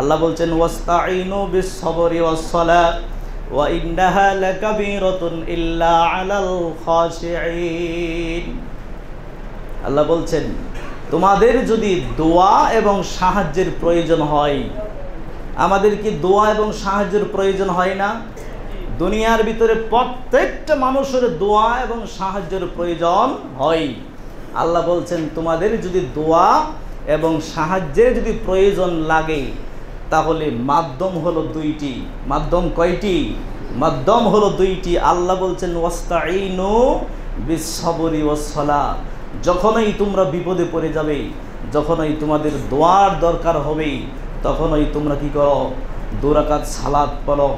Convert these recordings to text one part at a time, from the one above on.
আল্লাহ বলছেন ওয়াস্তাইনু বিস-সাবরি ওয়াস-সালাহ ওয়া ইন্নাহা লাকাবীরাতুন ইল্লা আলাল খাশিঈন। আল্লাহ বলছেন, তোমাদের যদি দোয়া এবং সাহায্যের প্রয়োজন হয়, আমাদের কি দোয়া এবং সাহায্যের প্রয়োজন হয় না? দুনিয়ার ভিতরে প্রত্যেকটা মানুষের দোয়া এবং সাহায্যের প্রয়োজন হয়। আল্লাহ বলছেন, তোমাদের যদি দোয়া এবং সাহায্যের যদি প্রয়োজন লাগে তাহলে মাধ্যম হলো দুইটি। মাধ্যম কয়টি? মাধ্যম হলো দুইটি। আল্লাহ বলছেন ওয়াস্তাইনু বিসবরি ওয়াসলা যখনই তোমরা বিপদে পড়ে যাবে, যখনই তোমাদের দোয়ার দরকার হবে, তখনই তোমরা কি করো? দুরাকাত সালাদ পড়ো।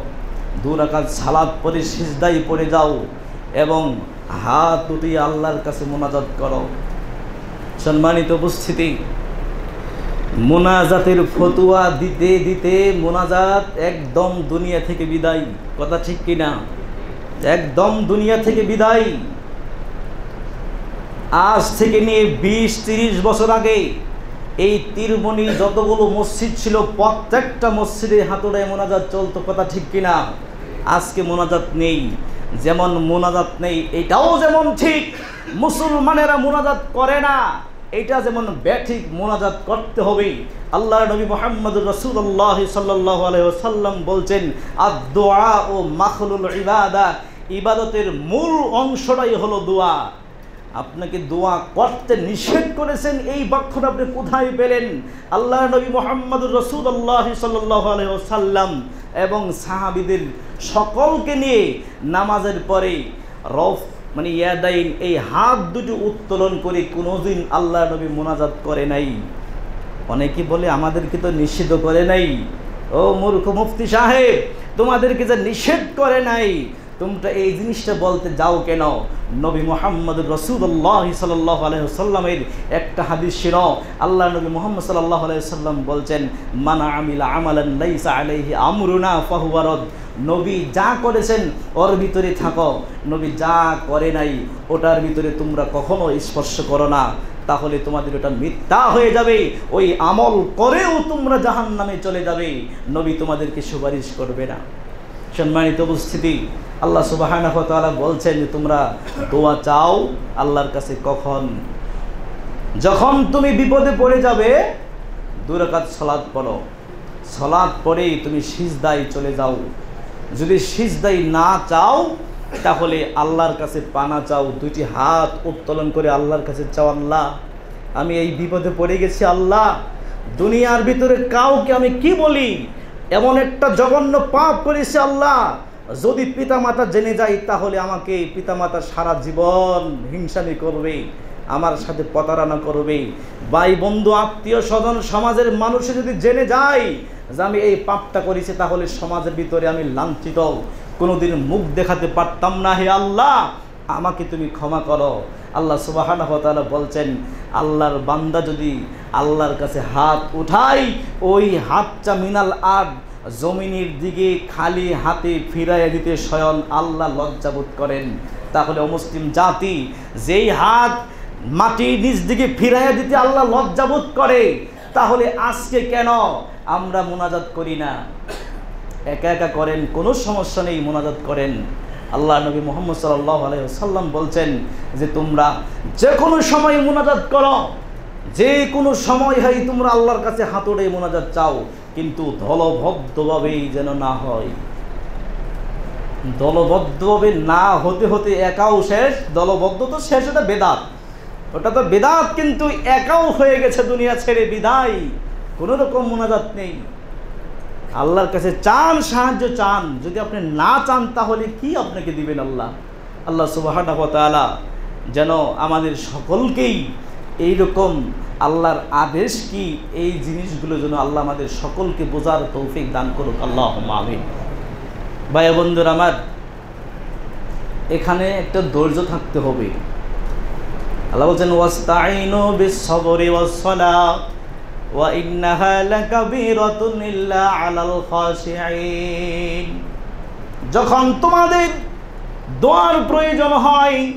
দুরাকাত সালাদ পরে সিজদাই পড়ে যাও এবং হাত দুটি আল্লাহর কাছে মোনাজাত করো। সম্মানিত উপস্থিতি মোনাজাতের ফতুয়া দিতে দিতে মোনাজাত একদম দুনিয়া থেকে বিদায়। কথা ঠিক কিনা? একদম দুনিয়া থেকে বিদায়। আজ থেকে নিয়ে বিশ, তিরিশ বছর আগে এই তীরমণি যতগুলো মসজিদ ছিল, প্রত্যেকটা মসজিদে হাতুড়ায় মোনাজাত চলতো, কথা ঠিক কিনা? আজকে মোনাজাত নেই। যেমন মোনাজাত নেই, এটাও যেমন ঠিক। মুসলমানেরা মোনাজাত করে না। এটা যেমন ব্যাঠিক মোনাজাত করতে হবে আল্লাহ নবী মোহাম্মদ রসুল্লাহ সাল্লাহ আলহাম বলছেন আদোয়া ও মাখলুল ইবাদা, ইবাদতের মূল অংশটাই হলো দোয়া। আপনাকে দোয়া করতে নিষেধ করেছেন, এই বাক্যটা আপনি কোথায় পেলেন? আল্লাহ নবী মোহাম্মদ রসুল্লাহ সাল্লাহ আলহাম এবং সাহাবিদের সকলকে নিয়ে নামাজের পরে রফ মানে ইয়াদাইন এই হাত দুটো উত্তোলন করে কোনোদিন আল্লাহ নবী মোনাজাত করে নাই। অনেকে বলে, আমাদেরকে তো নিষিদ্ধ করে নাই। ও মূর্খ মুফতি সাহেব, তোমাদেরকে যে নিষেধ করে নাই তোমরা এই জিনিসটা বলতে যাও কেন? নবী মোহাম্মদ রসুল্লাহ সাল্লাহ আলহ্লামের একটা হাদিস ছিল। আল্লাহ নবী মোহাম্মদ সাল্লাহ আলাইসাল্লাম বলছেন, মানা আমিলা আমালান লাইসা আলাইহি আমরুনা ফাহুয়ারদ নবী যা করেছেন, ওর ভিতরে থাকো। নবী যা করে নাই, ওটার ভিতরে তোমরা কখনো স্পর্শ করো না। তাহলে তোমাদের ওটা মিথ্যা হয়ে যাবে। ওই আমল করেও তোমরা জাহান নামে চলে যাবে। নবী তোমাদেরকে সুপারিশ করবে না। সম্মানিত উপস্থিতি, আল্লাহ সুবাহ বলছেন যে তোমরা দোয়া চাও আল্লাহর কাছে কখন? যখন তুমি বিপদে পড়ে যাবে দুরাকাত সলাদ পড়ো। সলাদ পরেই তুমি সিজদাই চলে যাও। যদি সিজদাই না চাও, তাহলে আল্লাহর কাছে পানা চাও, দুইটি হাত উত্তোলন করে আল্লাহর কাছে চাও, আল্লাহ, আমি এই বিপদে পড়ে গেছি, আল্লাহ, দুনিয়ার ভিতরে কাউকে আমি কি বলি? এমন একটা জঘন্য পাপ করেছে আল্লাহ। যদি পিতামাতা জেনে যায়, তাহলে আমাকে পিতামাতা সারা জীবন হিংসানি করবে, আমার সাথে প্রতারণা করবে। ভাই, বন্ধু, আত্মীয়, স্বজন, সমাজের মানুষে যদি জেনে যায় যে আমি এই পাপটা করেছি, তাহলে সমাজের ভিতরে আমি লাঞ্ছিত। কোনোদিন মুখ দেখাতে পারতাম না, হে আল্লাহ। আমাকে তুমি ক্ষমা করো। আল্লাহ সুবাহান বলছেন, আল্লাহর বান্দা যদি আল্লাহর কাছে হাত উঠাই, ওই হাতটা মিনাল আগ জমিনের দিকে খালি হাতে ফিরাইয়া দিতে স্বয়ং আল্লাহ লজ্জাবোধ করেন। তাহলে অমুসলিম জাতি, যেই হাত মাটির নিচ দিকে ফিরাইয়া দিতে আল্লাহ লজ্জাবোধ করে, তাহলে আজকে কেন আমরা মোনাজাত করি না? একা একা করেন, কোনো সমস্যা নেই, মোনাজাত করেন। আল্লাহ নবী মোহাম্মদ সাল্লাহ আলাইসাল্লাম বলছেন যে, তোমরা যে কোনো সময় মোনাজাত করো। যে কোনো সময় হয় তোমরা আল্লাহর কাছে হাতড়ে মোনাজাত চাও, কিন্তু দলবদ্ধভাবেই যেন না হয়। দলবদ্ধভাবে না হতে হতে একাও শেষ, দলবদ্ধ তো শেষ, এটা বেদাত। ওটা তো বেদাত, কিন্তু একাও হয়ে গেছে দুনিয়া ছেড়ে বিদায়। কোনো রকম মোনাজাত নেই। আল্লাহর কাছে চান, সাহায্য চান। যদি আপনি না চান, তাহলে কি আপনাকে দিবেন আল্লাহ? আল্লাহ সুবাহ যেন আমাদের সকলকেই এই রকম আল্লাহর আদেশ কি? এই জিনিসগুলো যেন আল্লাহ আমাদের সকলকে বোঝার তৌফিক দান করুক। আল্লাহ আমিন। ভাই বন্ধুর আমার, এখানে একটা ধৈর্য থাকতে হবে। আল্লাহ বলছেন ওয়াস্তাইনু বিস-সাবরি ওয়াস-সালাহ ওয়া ইন্নাহা লাকাবীরাতুন ইল্লা আলাল খাশিঈন। যখন তোমাদের দোয়ার প্রয়োজন হয়,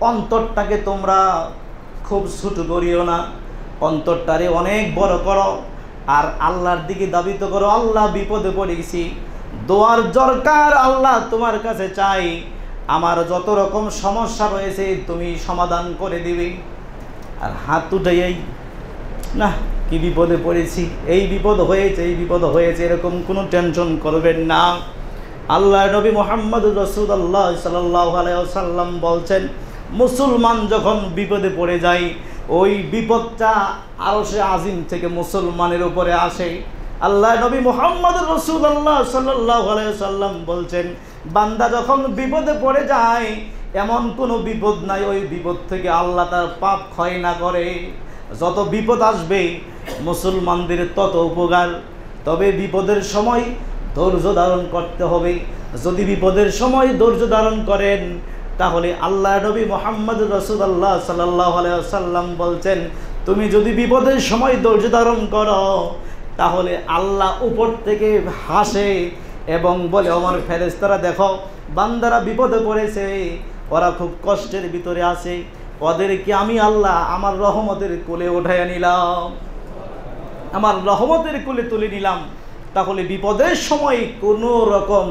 অন্তরটাকে তোমরা খুব ছোট করিও না। অন্তরটারে অনেক বড় করো। আর আল্লাহর দিকে দাবিত করো, আল্লাহ বিপদে পড়ে গেছি। দোয়ার দরকার আল্লাহ তোমার কাছে চাই। আমার যত রকম সমস্যা রয়েছে, তুমি সমাধান করে দিবে। আর হাত উঠাইয়াই, না, কি বিপদে পড়েছি? এই বিপদ হয়েছে, এই বিপদ হয়েছে, এরকম কোনো টেনশন করবেন না। আল্লাহ নবী মোহাম্মদ রসুল্লাহ সাল্লাম বলছেন মুসলমান যখন বিপদে পড়ে যায়, ওই বিপদটা আরও সে আজিম থেকে মুসলমানের উপরে আসে। আল্লাহ নবী মোহাম্মদ রসুল্লাহ সাল্লাহ সাল্লাম বলছেন, বান্দা যখন বিপদে পড়ে যায়, এমন কোনো বিপদ নাই, ওই বিপদ থেকে আল্লাহ তার পাপ ক্ষয় না করে। যত বিপদ আসবে, মুসলমানদের তত উপকার। তবে বিপদের সময় ধৈর্য ধারণ করতে হবে। যদি বিপদের সময় ধৈর্য ধারণ করেন তাহলে আল্লাহ নবী মোহাম্মদ রসুল্লাহ সাল্লাহ সাল্লাম বলছেন, তুমি যদি বিপদের সময় ধৈর্য ধারণ করো, তাহলে আল্লাহ উপর থেকে হাসে এবং বলে, আমার ফেরেস্তারা দেখো, বান্দারা বিপদে পড়েছে, ওরা খুব কষ্টের ভিতরে আছে, ওদেরকে আমি আল্লাহ আমার রহমতের কোলে উঠাইয়া নিলাম। আমার রহমতের কোলে তুলে নিলাম। তাহলে বিপদের সময় কোনো রকম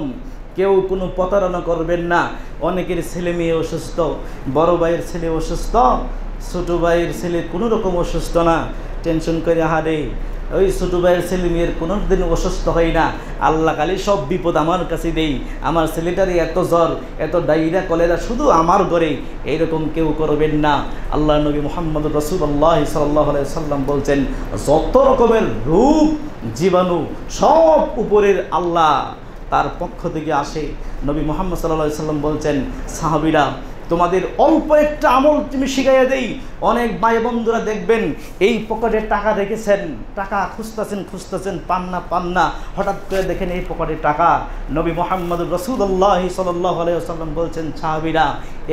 কেউ কোনো প্রতারণা করবেন না। অনেকের ছেলে মেয়ে অসুস্থ, বড় ভাইয়ের ছেলে অসুস্থ, ছোটো ভাইয়ের ছেলে কোনো রকম অসুস্থ না। টেনশন করে হারে ওই ছোটো ভাইয়ের ছেলে মেয়ের কোনো দিন অসুস্থ হয় না। আল্লাহ কালি সব বিপদ আমার কাছে দেই। আমার ছেলেটারই এত জ্বর, এত ডাইরা কলেরা শুধু আমার ঘরে এইরকম কেউ করবেন না। আল্লাহ নবী মোহাম্মদ রসুল্লাহ সাল্লাহ সাল্লাম বলছেন, যত রকমের রূপ, জীবাণু সব উপরের আল্লাহ তার পক্ষ থেকে আসে। নবী মোহাম্মদ সাল্লাহ সাল্লাম বলছেন, সাহাবিরা, তোমাদের অল্প একটা আমল তুমি শিখাইয়া দেই। অনেক ভাই বন্ধুরা দেখবেন, এই পকেটে টাকা রেখেছেন, টাকা খুঁজতেছেন খুঁজতেছেন, পান না পান না। হঠাৎ করে দেখেন এই পকেটে টাকা। নবী মোহাম্মদ রসুল্লাহ সাল্লাহ আলাইসাল্লাম বলছেন, সাহাবিরা,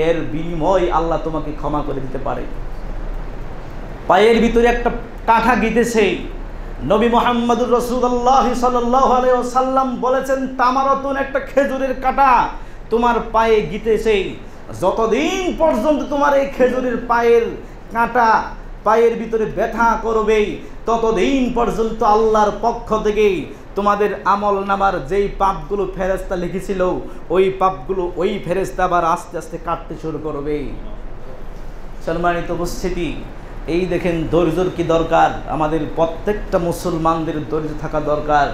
এর বিনিময় আল্লাহ তোমাকে ক্ষমা করে দিতে পারে। পায়ের ভিতরে একটা কাঁঠা গিতেছে নবী মোহাম্মদুর রসুল্লাহ সাল্লাহ সাল্লাম বলেছেন, তামারতন একটা খেজুরের কাটা তোমার পায়ে গিতেছে। যতদিন পর্যন্ত তোমার এই খেজুরের পায়ের কাঁটা পায়ের ভিতরে ব্যথা করবে, ততদিন পর্যন্ত আল্লাহর পক্ষ থেকে তোমাদের আমল নামার যেই পাপগুলো ফেরেস্তা লিখেছিল, ওই পাপগুলো ওই ফেরেস্তা আবার আস্তে আস্তে কাটতে শুরু করবে। সম্মানিত উপস্থিতি এই দেখেন ধৈর্যর কি দরকার? আমাদের প্রত্যেকটা মুসলমানদের ধৈর্য থাকা দরকার।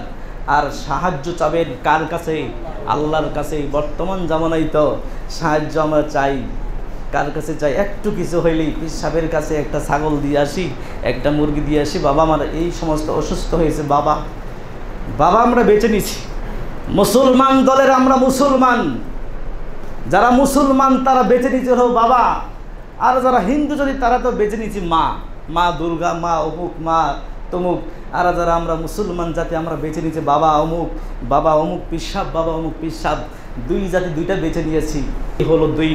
আর সাহায্য চাবেন কার কাছে? আল্লাহর কাছে। বর্তমান জামানায় তো সাহায্য আমরা চাই। কার কাছে চাই? একটু কিছু হইলেই সাহেবের কাছে একটা ছাগল দিয়ে আসি, একটা মুরগি দিয়ে আসি। বাবা আমার এই সমস্ত অসুস্থ হয়েছে, বাবা। বাবা আমরা বেঁচে নিছি। মুসলমান দলের আমরা মুসলমান। যারা মুসলমান তারা বেঁচে নিচ্ছে হলো বাবা। আর যারা হিন্দু যদি, তারা তো বেঁচে নিয়েছি মা। মা দুর্গা, মা অমুক, মা তমুক। আর যারা আমরা মুসলমান জাতি, আমরা বেছে নিয়েছি বাবা অমুক বাবা অমুক, পিসাব, বাবা অমুক, পিসাব। দুই জাতি দুইটা বেছে নিয়েছি। হলো দুই